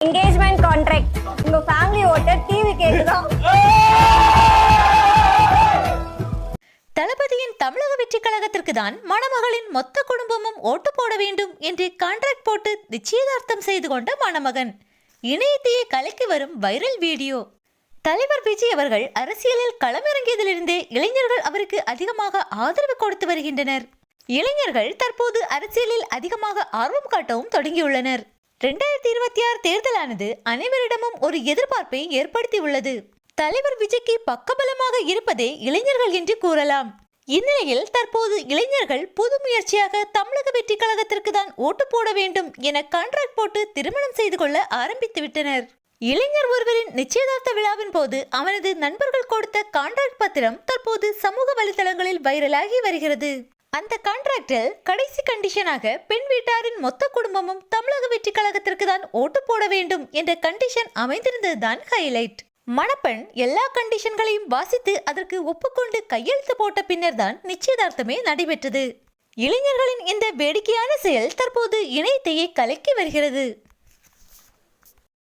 Engagement contract உங்க family ஓட்ட TV கேக்குதா? தளபதியின் தமிழக வெற்றி கழகத்திற்கு தான் மணமகளின் மொத்த குடும்பமும் ஓட்டு போட வேண்டும் என்று கான்ட்ராக்ட் போட்டு நிச்சயதார்த்தம் செய்து கொண்ட மணமகன். இணையத்தையே கலக்கி வரும் வைரல் வீடியோ தலைவர் விஜய் அவர்கள் அரசியலில் களமிறங்கியதிலிருந்தே இளைஞர்கள் அவருக்கு அதிகமாக ஆதரவு கொடுத்து வருகின்றனர். இளைஞர்கள் தற்போது அரசியலில் அதிகமாக ஆர்வம் காட்டவும் தொடங்கியுள்ளனர். ரெண்டாயிரத்தி இருபத்தி ஆறு தேர்தலானது அனைவரிடமும் ஒரு எதிர்பார்ப்பை ஏற்படுத்தியுள்ளது தலைவர் விஜய்க்கு பக்கபலமாக இருப்பதே இளைஞர்கள் என்று கூறலாம். இந்நிலையில் தற்போது இளைஞர்கள் புது முயற்சியாக தமிழக வெற்றி கழகத்திற்கு தான் ஓட்டு போட வேண்டும் என கான்ட்ராக்ட் போட்டு திருமணம் செய்து கொள்ள ஆரம்பித்து விட்டனர். இளைஞர் ஒருவரின் நிச்சயதார்த்த விழாவின் போது அவனது நண்பர்கள் கொடுத்த கான்ட்ராக்ட் பத்திரம் தற்போது சமூக வலைதளங்களில் வைரலாகி வருகிறது. அந்த கான்ட்ராக்டில் கடைசி கண்டிஷனாக பெண் வீட்டாரின் மொத்த குடும்பமும் தமிழக வெற்றி கழகத்திற்கு தான் ஓட்டு போட வேண்டும் என்ற கண்டிஷன் அமைந்திருந்ததுதான் ஹைலைட் மணப்பெண் எல்லா கண்டிஷன்களையும் வாசித்து அதற்கு ஒப்புக்கொண்டு கையெழுத்து போட்ட பின்னர் தான் நிச்சயதார்த்தமே நடைபெற்றது. இளைஞர்களின் இந்த வேடிக்கையான செயல் தற்போது இணையத்தையே கலக்கி வருகிறது.